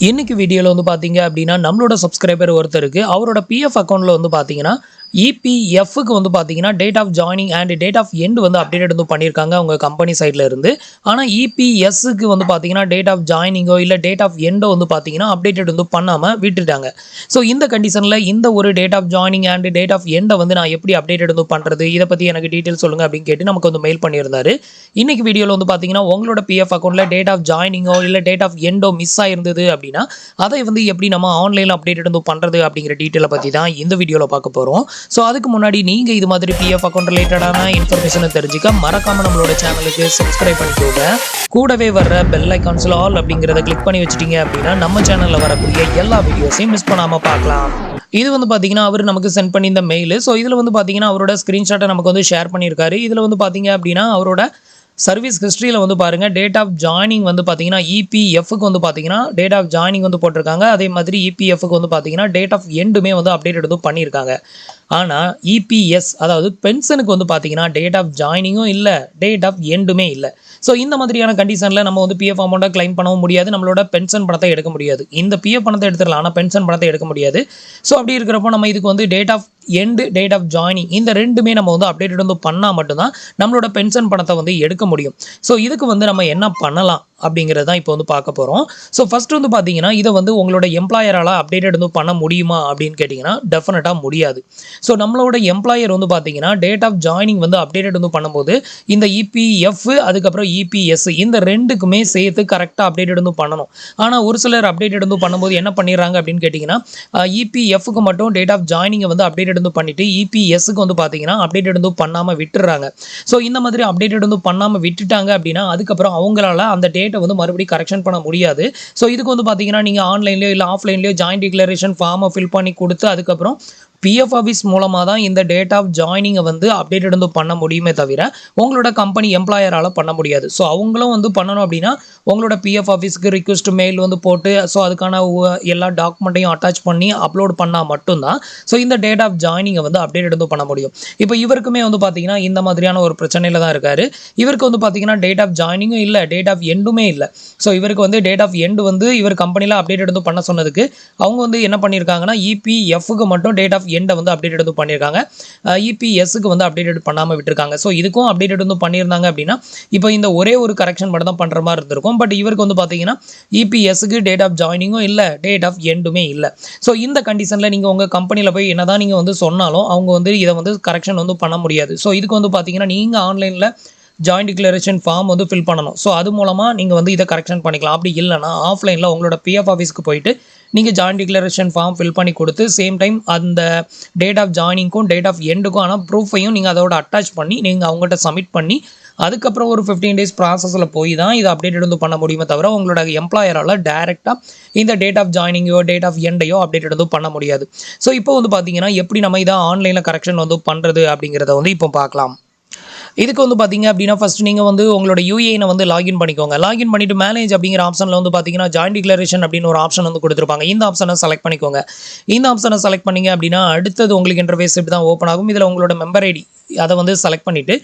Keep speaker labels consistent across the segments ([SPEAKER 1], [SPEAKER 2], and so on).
[SPEAKER 1] இன்றைக்கி வீடியோவில் வந்து பார்த்தீங்க அப்படின்னா நம்மளோட சப்ஸ்கிரைபர் ஒருத்தருக்கு அவரோட பிஎஃப் அக்கௌண்ட்டில் வந்து பார்த்தீங்கன்னா இபிஎஃப்க்கு வந்து பார்த்தீங்கன்னா date of joining and date of end வந்து அப்டேட் வந்து பண்ணியிருக்காங்க அவங்க கம்பெனி சைடில் இருந்து. ஆனால் இபிஎஸ்க்கு வந்து பார்த்தீங்கன்னா டேட் ஆஃப் ஜாயினிங்கோ இல்லை டேட் ஆஃப் எண்டோ வந்து பார்த்தீங்கன்னா அப்டேட்டட் வந்து பண்ணாமல் விட்டுட்டாங்க. ஸோ இந்த கண்டிஷனில் இந்த ஒரு date of joining and date of எண்டை வந்து நான் எப்படி அப்டேட்டட் வந்து பண்ணுறது இதை பற்றி எனக்கு டீட்டெயில் சொல்லுங்கள் அப்படின்னு கேட்டு நமக்கு வந்து மெயில் பண்ணியிருந்தாரு. இன்னைக்கு வீடியோவில் வந்து பார்த்தீங்கன்னா உங்களோட பிஎஃப் அக்கௌண்ட்டில் டேட் ஆஃப் ஜாயினிங்கோ இல்லை டேட் ஆஃப் எண்டோ மிஸ் ஆயிருந்தது அப்படின்னா அதை வந்து எப்படி நம்ம ஆன்லைனில் அப்டேட் வந்து பண்ணுறது அப்படிங்கிற டீட்டெயிலை பற்றி தான் இந்த வீடியோவில் பார்க்க போகிறோம் ஸோ அதுக்கு முன்னாடி நீங்கள் இது மாதிரி பிஎஃப் அக்கௌண்ட் ரிலேட்டடான இன்ஃபர்மேஷனை தெரிஞ்சுக்க மறக்காமல் நம்மளோட சேனலுக்கு சப்ஸ்கிரைப் பண்ணிக்கோங்க. கூடவே வர்ற பெல் ஐக்கான்ஸில் ஆல் அப்படிங்கிறத கிளிக் பண்ணி வச்சிட்டீங்க அப்படின்னா நம்ம சேனலில் வரக்கூடிய எல்லா வீடியோஸையும் மிஸ் பண்ணாமல் பார்க்கலாம். இது வந்து பார்த்தீங்கன்னா அவர் நமக்கு சென்ட் பண்ணியிருந்த மெயில் ஸோ இதில் வந்து பார்த்தீங்கன்னா அவரோட ஸ்க்ரீன்ஷாட்டை நமக்கு வந்து ஷேர் பண்ணியிருக்காரு. இதில் வந்து பார்த்தீங்க அப்படின்னா அவரோட சர்வீஸ் ஹிஸ்ட்ரியில் வந்து பாருங்கள் டேட் ஆஃப் ஜாயினிங் வந்து பார்த்தீங்கன்னா இபிஎஃப்க்கு வந்து பார்த்தீங்கன்னா டேட் ஆஃப் ஜாயினிங் வந்து போட்டிருக்காங்க. அதே மாதிரி இபிஎஃப்க்கு வந்து பார்த்தீங்கன்னா டேட் ஆஃப் எண்டுமே வந்து அப்டேட் வந்து பண்ணியிருக்காங்க ஆனால் இபிஎஸ் அதாவது பென்ஷனுக்கு வந்து பார்த்தீங்கன்னா டேட் ஆஃப் ஜாயினிங்கும் இல்லை டேட் ஆஃப் எண்டுமே இல்லை. ஸோ இந்த மாதிரியான கண்டிஷனில் நம்ம வந்து பிஎஃப் அமௌண்ட்டை கிளைம் பண்ணவும் முடியாது. நம்மளோட பென்ஷன் பணத்தை எடுக்க முடியாது. இந்த பிஎஃப் பணத்தை எடுத்துடலாம் ஆனால் பென்ஷன் பணத்தை எடுக்க முடியாது. ஸோ அப்படி இருக்கிறப்போ நம்ம இதுக்கு வந்து date of end date of joining இந்த ரெண்டுமே நம்ம வந்து அப்டேட் வந்து பண்ணால் மட்டும்தான் நம்மளோட பென்ஷன் பணத்தை வந்து எடுக்க முடியும். ஸோ இதுக்கு வந்து நம்ம என்ன பண்ணலாம் அப்படிங்கிறது தான் இப்போ வந்து பார்க்க போகிறோம் ஸோ ஃபஸ்ட் வந்து பார்த்தீங்கன்னா இதை வந்து உங்களோட எம்ப்ளாயரால் அப்டேட்டட் வந்து பண்ண முடியுமா அப்படின்னு கேட்டிங்கன்னா டெஃபினட்டாக முடியாது. ஸோ நம்மளோட எம்ப்ளாயர் வந்து பார்த்தீங்கன்னா டேட் ஆஃப் ஜாயினிங் வந்து அப்டேட்டட் வந்து பண்ணும்போது இந்த இபிஎஃப் அதுக்கப்புறம் இபிஎஸ் இந்த ரெண்டுக்குமே சேர்த்து கரெக்டாக அப்டேட்டட் வந்து பண்ணணும். ஆனால் ஒரு சிலர் அப்டேட்டட் வந்து பண்ணும்போது என்ன பண்ணிடுறாங்க அப்படின்னு கேட்டிங்கன்னா இபிஎஃப்க்கு மட்டும் டேட் ஆஃப் ஜாயினிங்கை வந்து அப்டேட்டட் வந்து பண்ணிவிட்டு இபிஎஸ்க்கு வந்து பார்த்தீங்கன்னா அப்டேட்டட் வந்து பண்ணாமல் விட்டுறாங்க. ஸோ இந்த மாதிரி அப்டேட்டட் வந்து பண்ணாமல் விட்டுட்டாங்க அப்படின்னா அதுக்கப்புறம் அவங்களால அந்த டேட்டை வந்து மறுபடியும் கரெக்ஷன் பண்ண முடியாது. ஸோ இதுக்கு வந்து பார்த்தீங்கன்னா நீங்கள் ஆன்லைன்லேயோ இல்லை ஆஃப்லைன்லேயோ ஜாயின் டிக்ளரேஷன் ஃபார்மை ஃபில் பண்ணி கொடுத்து அதுக்கப்புறம் பிஎஃப் ஆஃபீஸ் மூலமாக தான் இந்த டேட் ஆஃப் ஜாயினிங்கை வந்து அப்டேட் வந்து பண்ண முடியுமே தவிர உங்களோட கம்பெனி எம்ப்ளாயரால் பண்ண முடியாது. ஸோ அவங்களும் வந்து பண்ணணும் அப்படின்னா உங்களோட பிஎஃப் ஆஃபீஸ்க்கு ரிக்வெஸ்ட் மெயில் வந்து போட்டு ஸோ அதுக்கான எல்லா டாக்குமெண்ட்டையும் அட்டாச் பண்ணி அப்லோட் பண்ணால் மட்டும்தான் ஸோ இந்த டேட் ஆஃப் ஜாயினிங்கை வந்து அப்டேட் வந்து பண்ண முடியும். இப்போ இவருக்குமே வந்து பார்த்தீங்கன்னா இந்த மாதிரியான ஒரு பிரச்சனையில் தான் இருக்காரு. இவருக்கு வந்து பார்த்தீங்கன்னா டேட் ஆஃப் ஜாயினிங்கும் இல்லை டேட் ஆஃப் எண்டுமே இல்லை. ஸோ இவருக்கு வந்து டேட் ஆஃப் எண்டு வந்து இவர் கம்பெனியில் அப்டேட் வந்து பண்ண சொன்னதுக்கு அவங்க வந்து என்ன பண்ணியிருக்காங்கன்னா இபிஎஃப்க்கு மட்டும் டேட் ஆஃப் எண்டை வந்து அப்டேட் வந்து பண்ணியிருக்காங்க இபிஎஸ்க்கு வந்து அப்டேட் பண்ணாமல் விட்டுருக்காங்க. ஸோ இதுக்கும் அப்டேட் வந்து பண்ணியிருந்தாங்க அப்படின்னா இப்போ இந்த ஒரே ஒரு கரெக்ஷன் மட்டும் தான் பண்ணுற மாதிரி இருந்திருக்கும். பட் இவருக்கு வந்து பார்த்தீங்கன்னா இபிஎஸ்க்கு டேட் ஆஃப் ஜாயினிங்கும் இல்லை டேட் ஆஃப் எண்டுமே இல்லை. ஸோ இந்த கண்டிஷனில் நீங்கள் உங்கள் கம்பெனியில் போய் என்னதான் நீங்கள் வந்து சொன்னாலும் அவங்க வந்து இதை வந்து கரெக்ஷன் வந்து பண்ண முடியாது. ஸோ இதுக்கு வந்து பார்த்தீங்கன்னா நீங்கள் ஆன்லைனில் ஜாயின்ட் டிக்ளரேஷன் ஃபார்ம் வந்து ஃபில் பண்ணணும். ஸோ அது மூலமாக நீங்கள் வந்து இதை கரெக்ஷன் பண்ணிக்கலாம். அப்படி இல்லைனா ஆஃப்லைனில் உங்களோட பிஎஃப் ஆஃபீஸ்க்கு போயிட்டு நீங்கள் ஜாயின் டிக்ளரேஷன் ஃபார்ம் ஃபில் பண்ணி கொடுத்து சேம் டைம் அந்த டேட் ஆஃப் ஜாயினிங்க்கும் டேட் ஆஃப் எண்டுக்கும் ஆனால் ப்ரூஃபையும் நீங்கள் அதோட அட்டாச் பண்ணி நீங்கள் அவங்கள்ட்ட சப்மிட் பண்ணி அதுக்கப்புறம் ஒரு ஃபிஃப்டீன் டேஸ் ப்ராசஸில் போய் தான் இதை அப்டேட் வந்து பண்ண முடியுமே தவிர உங்களோட எம்ப்ளாயரால் டேரெக்டாக இந்த டேட் ஆஃப் ஜாயினிங்கோ டேட் ஆஃப் எண்டையோ அப்டேட் வந்து பண்ண முடியாது. ஸோ இப்போ வந்து பார்த்தீங்கன்னா எப்படி நம்ம இதை ஆன்லைனில் கரெக்ஷன் வந்து பண்ணுறது அப்படிங்கிறத வந்து இப்போ பார்க்கலாம். இதுக்கு வந்து பார்த்தீங்க அப்படின்னா ஃபஸ்ட்டு நீங்கள் வந்து உங்களோட யூஏனை வந்து லாகின் பண்ணிக்கோங்க. லாகின் பண்ணிட்டு மேனேஜ் அப்படிங்கிற ஆப்ஷனில் வந்து பார்த்தீங்கன்னா ஜாயின் டிக்ளரேஷன் அப்படின்னு ஒரு ஆப்ஷன் வந்து கொடுத்துருப்பாங்க. இந்த ஆப்ஷனை செலக்ட் பண்ணிக்கோங்க. இந்த ஆப்ஷனை செலக்ட் பண்ணிங்க அப்படின்னா அடுத்தது உங்களுக்கு இன்டர்ஃபேஸ் இப்படி தான் ஓப்பன் ஆகும். இதில் உங்களோட மெம்பர் ஐடி அதை வந்து செலக்ட் பண்ணிவிட்டு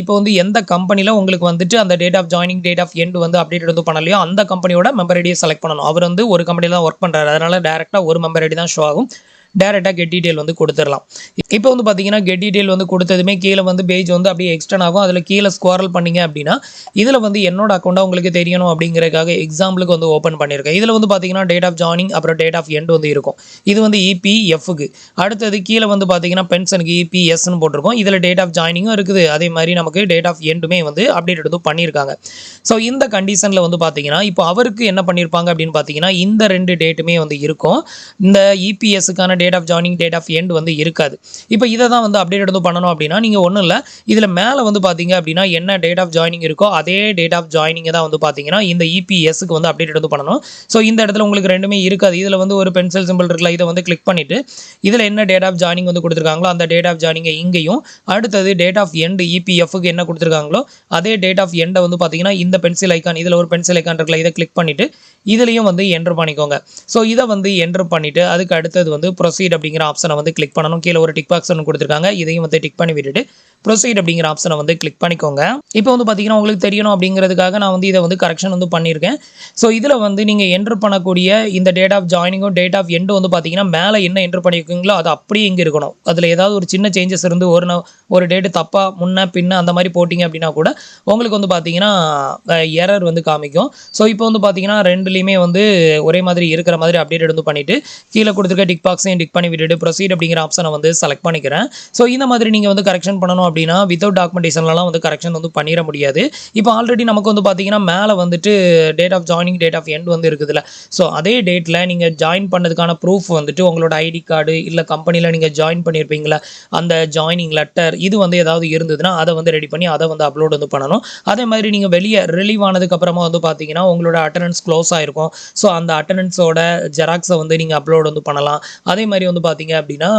[SPEAKER 1] இப்போ வந்து எந்த கம்பெனியில் உங்களுக்கு வந்துட்டு அந்த date of joining date of end வந்து அப்டேட் வந்து பண்ணலையோ அந்த கம்பெனியோட மெம்பர் ஐடியை செலக்ட் பண்ணணும். அவர் வந்து ஒரு கம்பெனியில் தான் ஒர்க் பண்ணுறாரு அதனால் டேரெக்டாக ஒரு மெம்பர் ஐடி தான் ஷோ ஆகும். டேரெக்டாக கெட் டீட்டெயில் வந்து கொடுத்துடலாம். இப்போ வந்து பார்த்தீங்கன்னா கெட் டீட்டெயில் வந்து கொடுத்ததுமே கீழே வந்து பேஜ் வந்து அப்படியே எக்ஸ்டன் ஆகும். அதில் கீழே ஸ்குவாரல் பண்ணீங்க அப்படின்னா இதில் வந்து என்னோட அக்கௌண்ட்டாக உங்களுக்கு தெரியணும் அப்படிங்கிறதுக்காக எக்ஸாம்பிளுக்கு வந்து ஓப்பன் பண்ணியிருக்கேன். இதில் வந்து பார்த்தீங்கன்னா டேட் ஆஃப் ஜாயினிங் அப்புறம் டேட் ஆஃப் எண்ட் வந்து இருக்கும். இது வந்து இபிஎஃப்க்கு அடுத்தது கீழே வந்து பார்த்தீங்கன்னா பென்ஷனுக்கு இபிஎஸ்ன்னு போட்டிருக்கோம். இதில் டேட் ஆஃப் ஜாயினிங்கும் இருக்குது. அதே மாதிரி நமக்கு டேட் ஆஃப் எண்டுமே வந்து அப்டேட் வந்து பண்ணியிருக்காங்க. ஸோ இந்த கண்டிஷனில் வந்து பார்த்தீங்கன்னா இப்போ அவருக்கு என்ன பண்ணியிருப்பாங்க அப்படின்னு பார்த்தீங்கன்னா இந்த ரெண்டு டேட்டுமே வந்து இருக்கும். இந்த இபிஎஸ்க்கான date of joining date of end வந்து இருக்காது. இப்போ இதை தான் வந்து அப்டேட் வந்து பண்ணணும் அப்படின்னா நீங்கள் ஒன்றும் இல்லை இதில் மேலே வந்து பார்த்தீங்க அப்படின்னா என்ன டேட் ஆஃப் ஜாயினிங் இருக்கோ அதே டேட் ஆஃப் ஜாயினிங்கை தான் வந்து பார்த்தீங்கன்னா இந்த இபிஎஸ்க்கு வந்து அப்டேட் வந்து பண்ணணும். ஸோ இந்த இடத்துல உங்களுக்கு ரெண்டுமே இருக்காது. இதில் வந்து ஒரு பென்சில் சிம்பிள் இருக்குல்ல இதை வந்து கிளிக் பண்ணிவிட்டு இதில் என்ன டேட் ஆஃப் ஜாயினிங் வந்து கொடுத்துருக்காங்களோ அந்த டேட் ஆஃப் ஜாயினிங்கை இங்கேயும் அடுத்தது டேட் ஆஃப் எண்ட் இபிஎஃப்க்கு என்ன கொடுத்துருக்காங்களோ அதே டேட் ஆஃப் எண்டை வந்து பார்த்தீங்கன்னா இந்த பென்சில் ஐக்கான் இதில் ஒரு பென்சில் ஐக்கான் இருக்குல்ல இதை கிளிக் பண்ணிவிட்டு இதுலேயும் வந்து என்ட்ரு பண்ணிக்கோங்க. ஸோ இதை வந்து என்ட்ரு பண்ணிவிட்டு அதுக்கு அடுத்தது வந்து ப்ரொசீட் அப்படிங்கிற ஆப்ஷனை வந்து கிளிக் பண்ணணும். கீழே ஒரு டிக் பாக்ஸ் ஒன்று கொடுத்துருக்காங்க. இதையும் வந்து டிக் பண்ணி விட்டுட்டு ப்ரொசீட் அப்படிங்கிற ஆப்ஷனை வந்து கிளிக் பண்ணிக்கோங்க. இப்போ வந்து பார்த்தீங்கன்னா உங்களுக்கு தெரியணும் அப்படிங்கிறதுக்காக நான் வந்து இதை வந்து கரெக்ஷன் வந்து பண்ணியிருக்கேன். ஸோ இதில் வந்து நீங்கள் என்ட்ரு பண்ணக்கூடிய இந்த டேட் ஆஃப் ஜாயினிங்கும் டேட் ஆஃப் எண்டும் வந்து பார்த்தீங்கன்னா மேலே என்ன என்ட்ரு பண்ணியிருக்கீங்களோ அது அப்படியே இங்கே இருக்கணும். அதில் ஏதாவது ஒரு சின்ன சேஞ்சஸ் இருந்து ஒரு ஒரு டேட்டு தப்பாக முன்ன பின்ன அந்த மாதிரி போட்டிங்க அப்படின்னா கூட உங்களுக்கு வந்து பார்த்தீங்கன்னா எரர் வந்து காமிக்கும். ஸோ இப்போ வந்து பார்த்தீங்கன்னா ரெண்டுலேயுமே வந்து ஒரே மாதிரி இருக்கிற மாதிரி அப்டேட் வந்து பண்ணிவிட்டு கீழே கொடுத்துருக்க டிக் பாக்ஸையும் டிக் பண்ணி விட்டுட்டு ப்ரொசீட் அப்படிங்கிற ஆப்ஷனை வந்து செலக்ட் பண்ணிக்கிறேன். ஸோ இந்த மாதிரி நீங்கள் வந்து கரெக்ஷன் பண்ணணும் அப்படின்னா வித்தவுட் டாக்குமெண்டேஷன்லாம் வந்து கரெக்ஷன் வந்து பண்ணிட முடியாது. இப்போ ஆல்ரெடி நமக்கு வந்து பார்த்தீங்கன்னா மேலே வந்துட்டு date of joining date of end வந்து இருக்குதுல்ல. ஸோ அதே டேட்டில் நீங்கள் ஜாயின் பண்ணதுக்கான ப்ரூஃப் வந்துட்டு உங்களோட ஐடி கார்டு இல்லை கம்பெனியில் நீங்கள் ஜாயின் பண்ணியிருப்பீங்களா அந்த ஜாயினிங் லெட்டர் இது வந்து ஏதாவது இருந்ததுன்னா அதை வந்து ரெடி பண்ணி அதை வந்து அப்லோட் வந்து பண்ணணும். அதே மாதிரி நீங்கள் வெளியே ரிலீவ் ஆனதுக்கு அப்புறமா வந்து பார்த்தீங்கன்னா உங்களோட அட்டண்டன்ஸ் க்ளோஸ் ஆயிருக்கும். ஸோ அந்த அட்டண்டன்ஸோட ஜெராக்ஸை வந்து நீங்கள் அப்லோட் வந்து பண்ணலாம். அதே மாதிரி வந்து பார்த்தீங்க அப்படின்னா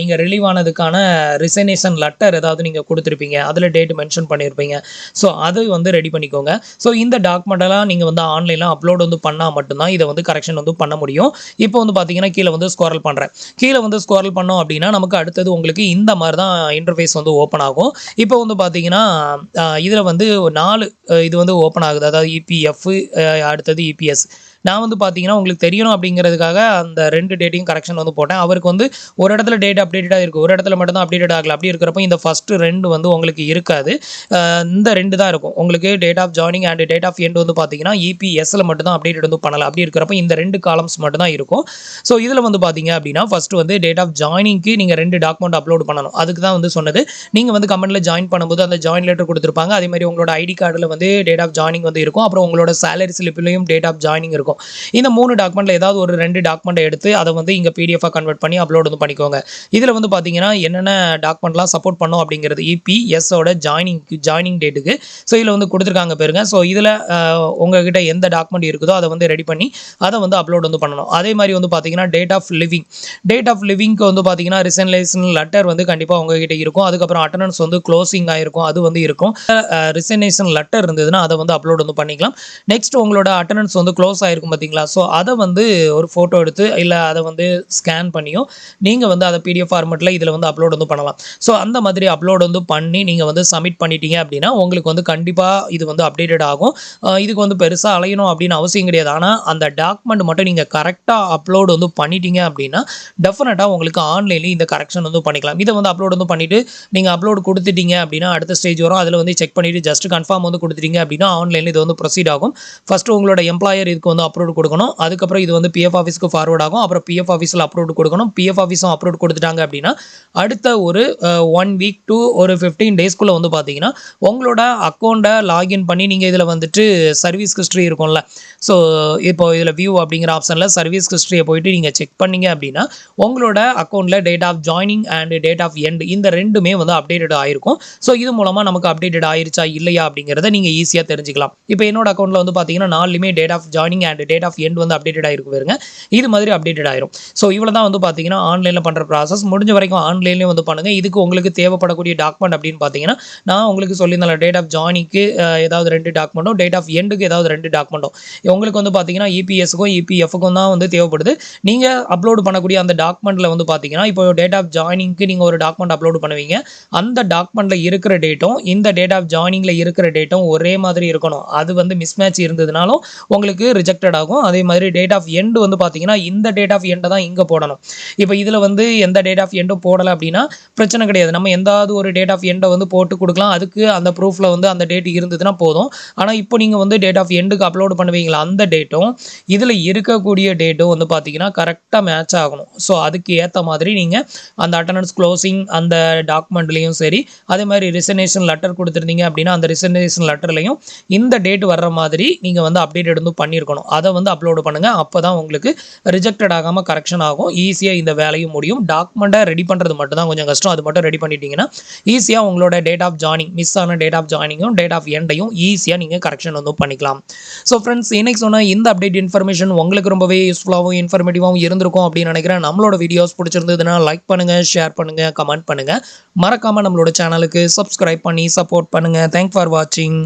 [SPEAKER 1] நீங்கள் ரிலீவ் ஆனதுக்கான ரிசைனேஷன் லெட்டர் ஏதாவது நீங்கள் கொடுத்துருப்பீங்க அதில் டேட் மென்ஷன் பண்ணியிருப்பீங்க ஸோ அதை வந்து ரெடி பண்ணிக்கோங்க. ஸோ இந்த டாக்குமெண்டெல்லாம் நீங்கள் வந்து ஆன்லைனில் அப்லோட் வந்து பண்ணால் மட்டும்தான் இதை வந்து கரெக்ஷன் வந்து பண்ண முடியும். இப்போ வந்து பார்த்தீங்கன்னா கீழே வந்து ஸ்கோரல் பண்ணுறேன் கீழே வந்து ஸ்கோரல் பண்ணோம் அப்படின்னா நமக்கு அடுத்தது உங்களுக்கு இந்த மாதிரி தான் இன்டர்ஃபேஸ் வந்து ஓப்பன் ஆகும். இப்போ வந்து பார்த்தீங்கன்னா இதில் வந்து நாலு இது வந்து ஓப்பன் ஆகுது. அதாவது இபிஎஃப் அடுத்தது இபிஎஸ் நான் வந்து பார்த்தீங்கன்னா உங்களுக்கு தெரியணும் அப்படிங்கிறதுக்காக அந்த ரெண்டு டேட்டையும் கரெக்ஷன் வந்து போட்டேன். அவருக்கு வந்து ஒரு இடத்துல டேட் அப்டேட்டடாக இருக்குது ஒரு இடத்துல மட்டும் தான் அப்டேட்டட் ஆகல. அப்படி இருக்கிறப்ப இந்த ஃபஸ்ட்டு ரெண்டு வந்து உங்களுக்கு இருக்காது. இந்த ரெண்டு தான் இருக்கும். உங்களுக்கு date of joining and date of end வந்து பார்த்தீங்கன்னா இபிஎஸ்ல மட்டும் தான் அப்டேட் வந்து பண்ணலாம். அப்படி இருக்கிறப்ப இந்த ரெண்டு காலம்ஸ் மட்டும் தான் இருக்கும். ஸோ இதில் வந்து பார்த்தீங்க அப்படின்னா ஃபஸ்ட்டு வந்து டேட் ஆஃப் ஜாயினிங்க்கு நீங்கள் ரெண்டு டாக்குமெண்ட் அப்லோட் பண்ணணும். அதுக்கு தான் வந்து சொன்னது. நீங்கள் வந்து கம்பெனியில் ஜாயின் பண்ணும்போது அந்த ஜாயின் லெட்டர் கொடுத்துருப்பாங்க. அதே மாதிரி உங்களோட ஐடி கார்டில் வந்து டேட் ஆஃப் ஜாயினிங் வந்து இருக்கும். அப்புறம் உங்களோட சேலரி ஸ்லிப்லையும் டேட் ஆஃப் ஜாயினிங் இருக்கும். இந்த மூணு டாக்குமெண்ட்டில் ஏதாவது ஒரு ரெண்டு டாக்குமெண்ட் எடுத்து அதை வந்து இங்கே பிடிஎஃபாக கன்வெர்ட் பண்ணி அப்லோட் வந்து பண்ணிக்கோங்க. இதில் வந்து பார்த்தீங்கன்னா என்னென்ன டாக்குமெண்ட்லாம் சப்போர்ட் பண்ணோம் அப்படிங்கிறது இபிஎஸ்ஸோட ஜாயினிங் ஜாயினிங் டேட்டுக்கு ஸோ இதில் வந்து கொடுத்துருக்காங்க பாருங்க. ஸோ இதில் உங்ககிட்ட எந்த டாக்குமெண்ட் இருக்குதோ அதை வந்து ரெடி பண்ணி அதை வந்து அப்லோட் வந்து பண்ணணும். அதே மாதிரி வந்து பார்த்தீங்கன்னா date of leaving date of லிவிங்க்கு வந்து பார்த்தீங்கன்னா ரிசன்லேஷன் லெட்டர் வந்து கண்டிப்பாக உங்ககிட்ட இருக்கும். அதுக்கப்புறம் அட்டண்டன்ஸ் வந்து க்ளோசிங் ஆயிருக்கும். அது வந்து இருக்கும். ரிசனேஷன் லெட்டர் இருந்ததுன்னா அதை வந்து அப்லோட் வந்து பண்ணிக்கலாம். நெக்ஸ்ட் உங்களோட அட்டண்டன்ஸ் வந்து க்ளோஸ் ஆயிருக்கும். பார்த்தீங்களா ஸோ அதை வந்து ஒரு ஃபோட்டோ எடுத்து இல்லை அதை வந்து ஸ்கேன் பண்ணியும் நீங்கள் வந்து அதை பிடிஎஃப் ஃபார்மெட்டில் இதில் வந்து அப்லோட் வந்து பண்ணலாம். ஸோ அந்த மாதிரி அப்லோட் வந்து பண்ணி நீங்கள் வந்து சப்மிட் பண்ணிட்டீங்க அப்படின்னா உங்களுக்கு வந்து கண்டிப்பாக இது வந்து அப்டேட்டட் ஆகும். இதுக்கு வந்து பெருசாக அலையணும் அப்படின்னு அவசியம் கிடையாது. ஆனால் அந்த டாக்குமெண்ட் மட்டும் நீங்கள் கரெக்டாக அப்லோட் வந்து பண்ணிட்டீங்க அப்படின்னா டெஃபினட்டாக உங்களுக்கு ஆன்லைன்லேயும் இந்த கரெக்ஷன் வந்து பண்ணிக்கலாம். இதை வந்து அப்லோட் வந்து பண்ணிவிட்டு நீங்கள் அப்லோட் கொடுத்துட்டீங்க அப்படின்னா அடுத்த ஸ்டேஜ் வரும். அதில் வந்து செக் பண்ணிவிட்டு ஜஸ்ட் கன்ஃபார்ம் வந்து கொடுத்துட்டீங்க அப்படின்னா ஆன்லைனில் இது வந்து ப்ரொசீட் ஆகும். ஃபஸ்ட்டு உங்களோட எம்ப்ளாயர் இதுக்கு வந்து அப்ரூவ் கொடுக்கணும். அதுக்கப்புறம் இது வந்து பிஎஃப் ஆஃபீஸ்க்கு ஃபார்வர்ட் ஆகும். அப்புறம் பிஎஃப் ஆஃபீஸில் அப்ரூவ் கொடுக்கணும். பிஎஃப் ஆஃபீஸும் அப்லோட் கொடுத்துட்டாங்க அப்படின்னா அடுத்த ஒரு ஒன் வீக் டு ஒரு ஃபிஃப்டீன் டேஸ்க்குள்ளே வந்து பார்த்தீங்கன்னா உங்களோட அக்கௌண்ட்டை லாகின் பண்ணி நீங்கள் இதில் வந்துட்டு சர்வீஸ் ஹிஸ்ட்ரி இருக்கும்ல. ஸோ இப்போ இதில் வியூ அப்படிங்கிற ஆப்ஷனில் சர்வீஸ் ஹிஸ்ட்ரியை போயிட்டு நீங்கள் செக் பண்ணீங்க அப்படின்னா உங்களோட அக்கௌண்ட்டில் date of joining and date of end இந்த ரெண்டுமே வந்து அப்டேட்டட் ஆயிருக்கும். ஸோ இது மூலமாக நமக்கு அப்டேட்டட் ஆயிருச்சா இல்லையா அப்படிங்கிறத நீங்கள் ஈஸியாக தெரிஞ்சுக்கலாம். இப்போ என்னோட அக்கௌண்ட்டில் வந்து பார்த்தீங்கன்னா நாலுமே date of joining and date of end வந்து அப்டேட்டட் ஆகிருக்கு பாருங்க. இது மாதிரி அப்டேட்டட் ஆயிரும். ஸோ இவ்வளோ தான் வந்து பார்த்தீங்கன்னா ஆன்லைனில் பண்ணுற ப்ராசஸ் முடிஞ்ச வரைக்கும் ஆன்லைன்லேயும் வந்து பண்ணுங்கள் இதுக்கு உங்களுக்கு தேவைப்படக்கூடிய டாக்குமெண்ட் அப்படின்னு பார்த்தீங்கன்னா நான் உங்களுக்கு சொல்லியிருந்தேன் டேட் ஆஃப் ஜாயினிக்கு ஏதாவது ரெண்டு டாக்குமெண்ட்டும் டேட் ஆஃப் எண்டுக்கு ஏதாவது ரெண்டு டாக்குமெண்ட்டும் உங்களுக்கு வந்து பார்த்தீங்கன்னா இபிஎஸ்க்கும் இபிஎஃப்க்கும் தான் வந்து தேவைப்படுது. நீங்கள் அப்லோட் பண்ணக்கூடிய அந்த டாக்குமெண்ட்டில் வந்து பார்த்தீங்கன்னா இப்போ டேட் ஆஃப் ஜாயினிங்க்கு நீங்கள் ஒரு டாக்குமெண்ட் அப்லோட் பண்ணுவீங்க. அந்த டாக்குமெண்ட்டில் இருக்கிற டேட்டும் இந்த டேட் ஆஃப் ஜாயினிங்கில் இருக்கிற டேட்டும் ஒரே மாதிரி இருக்கணும். அது வந்து மிஸ்மேட்ச் இருந்ததுனாலும் உங்களுக்கு ரிஜெக்டட் ஆகும். அதே மாதிரி டேட் ஆஃப் எண்டு வந்து பார்த்தீங்கன்னா இந்த டேட் ஆஃப் எண்டை தான் இங்கே போடணும். இப்போ இதில் வந்து எந்த டேட் ஆஃப் எண்டும் போடலை அப்படின்னா பிரச்சனை கிடையாது. நம்ம எந்தாவது ஒரு டேட் ஆஃப் எண்டை வந்து போட்டு கொடுக்கலாம். அதுக்கு அந்த ப்ரூஃபில் வந்து அந்த டேட் இருந்ததுன்னா போதும். ஆனால் இப்போ நீங்கள் வந்து டேட் ஆஃப் எண்டுக்கு அப்லோட் பண்ணுவீங்களா அந்த டேட்டும் இதில் இருக்கக்கூடிய டேட்டும் வந்து பார்த்தீங்கன்னா கரெக்டாக மேட்ச் ஆகணும். ஸோ அதுக்கு ஏற்ற மாதிரி நீங்கள் அந்த அட்டண்டன்ஸ் க்ளோசிங் அந்த டாக்குமெண்ட்லேயும் சரி அதே மாதிரி ரிசனேஷன் லெட்டர் கொடுத்துருந்தீங்க அப்படின்னா அந்த ரிசனேஷன் லெட்டர்லையும் இந்த டேட் வர்ற மாதிரி நீங்கள் வந்து அப்டேட் எடுத்து பண்ணியிருக்கணும். அதை வந்து அப்லோடு பண்ணுங்கள் அப்போ தான் உங்களுக்கு ரிஜெக்டட் ஆகாமல் கரெக்ஷன் ஆகும். ஈஸியாக இந்த வேலையும் முடியும். டாக்குமெண்ட்டை ரெடி பண்ணுறது மட்டும் தான் கொஞ்சம் கஷ்டம். அது மட்டும் ரெடி பண்ணிட்டீங்கன்னா ஈஸியாக உங்களோட டேட் ஆஃப் ஜாயினிங் மிஸ் ஆன டேட் ஆஃப் ஜாயினிங்கும் டேட் ஆஃப் எண்டையும் ஈஸியாக நீங்கள் கரெக்ஷன் வந்து பண்ணிக்கலாம். ஸோ ஃப்ரெண்ட்ஸ் இன்னைக்கு சொன்ன இந்த அப்டேட் இன்ஃபர்மேஷன் உங்களுக்கு ரொம்பவே யூஸ்ஃபுல்லாகவும் இன்ஃபர்மேட்டிவாகவும் இருந்திருக்கும் அப்படின்னு நினைக்கிறேன். நம்மளோட வீடியோஸ் பிடிச்சிருந்ததுன்னா லைக் பண்ணுங்கள் ஷேர் பண்ணுங்கள் கமெண்ட் பண்ணுங்கள் மறக்காமல் நம்மளோட சேனலுக்கு சப்ஸ்கிரைப் பண்ணி சப்போர்ட் பண்ணுங்கள் தேங்க் ஃபார் வாட்சிங்